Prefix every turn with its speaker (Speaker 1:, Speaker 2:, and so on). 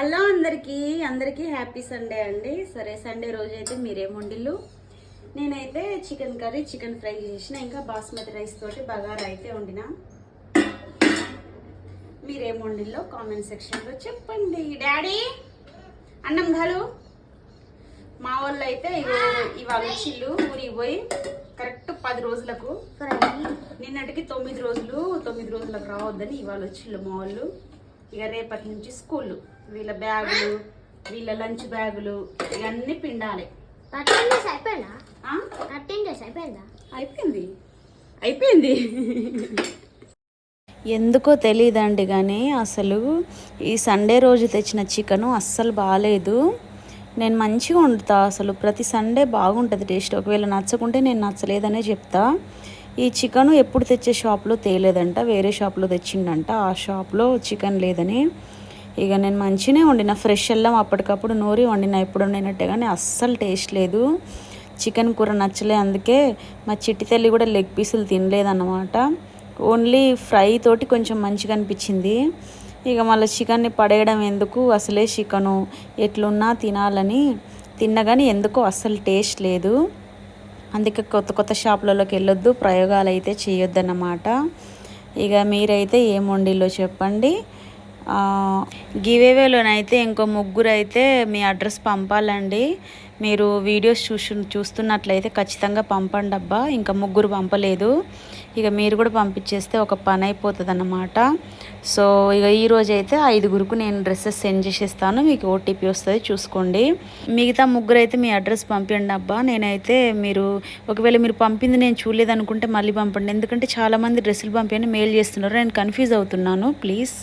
Speaker 1: Hello అందరికీ అందరికీ happy Sunday అండి. సరే సండే రోజు అయితే మీరేం వండిల్లు? నేనైతే చికెన్ కర్రీ చికెన్ ఫ్రై చేసిన. ఇంకా బాస్మతి రైస్ తోటి బగారా అయితే వండిన. మీరేం వండిల్లో? కామెంట్ సెక్షన్లో చెప్పండి. డాడీ అన్నం గాలు మా వాళ్ళు అయితే ఇవాళ వచ్చిల్లు ఊరికి పోయి కరెక్ట్ పది రోజులకు. నిన్నటికి తొమ్మిది రోజులు తొమ్మిది రోజులకు రావద్దని ఇవాళ వచ్చిళ్ళు మా వాళ్ళు. ఇక రేపటి నుంచి స్కూల్. వీళ్ళ బ్యాగులు వీళ్ళ లంచ్ బ్యాగులు ఇవన్నీ పిండాలి.
Speaker 2: అయిపోయింది? అయిపోయింది?
Speaker 1: ఎందుకో తెలియదండి కానీ అసలు ఈ సండే రోజు తెచ్చిన చికెను అస్సలు బాగాలేదు నేను మంచిగా వండుతా. అసలు ప్రతి సండే బాగుంటుంది టేస్ట్. ఒకవేళ నచ్చకుంటే నేను నచ్చలేదనే చెప్తా. ఈ చికెను ఎప్పుడు తెచ్చే షాప్లో తేలేదంట వేరే షాప్లో తెచ్చిండంట. ఆ షాప్లో చికెన్ లేదని ఇక నేను మంచిగానే వండిన. ఫ్రెష్ అల్లం అప్పటికప్పుడు నూరి వండిన ఎప్పుడు వండినట్టే కానీ అస్సలు టేస్ట్ లేదు. చికెన్ కూర నచ్చలే అందుకే మా చిట్టి తల్లి కూడా లెగ్ పీసులు తినలేదన్నమాట. ఓన్లీ ఫ్రై తోటి కొంచెం మంచిగా అనిపించింది. ఇక మళ్ళీ చికెన్ని పడేయడం ఎందుకు? అసలే చికెను ఎట్లున్నా తినాలని తిన్నా కానీ ఎందుకో అస్సలు టేస్ట్ లేదు. అందుకే కొత్త కొత్త షాపులలోకి వెళ్ళొద్దు ప్రయోగాలు అయితే చేయొద్దన్నమాట. ఇక మీరైతే ఏం వండిలో చెప్పండి. గివేవేలోనైతే ఇంకో ముగ్గురు అయితే మీ అడ్రస్ పంపాలండి. మీరు వీడియోస్ చూసు చూస్తున్నట్లయితే ఖచ్చితంగా పంపండి అబ్బా ఇంకా ముగ్గురు పంపలేదు. ఇక మీరు కూడా పంపించేస్తే ఒక పని అయిపోతుంది అన్నమాట సో ఇక ఈరోజు అయితే ఐదుగురికి నేను డ్రెస్సెస్ సెండ్ చేసేస్తాను. మీకు ఓటీపీ వస్తుంది చూసుకోండి. మిగతా ముగ్గురు అయితే మీ అడ్రస్ పంపించండి అబ్బా. నేనైతే మీరు ఒకవేళ మీరు పంపింది నేను చూడలేదు అనుకుంటే మళ్ళీ పంపండి. ఎందుకంటే చాలామంది డ్రెస్సులు పంపించండి మెయిల్ చేస్తున్నారు. నేను కన్ఫ్యూజ్ అవుతున్నాను. ప్లీజ్.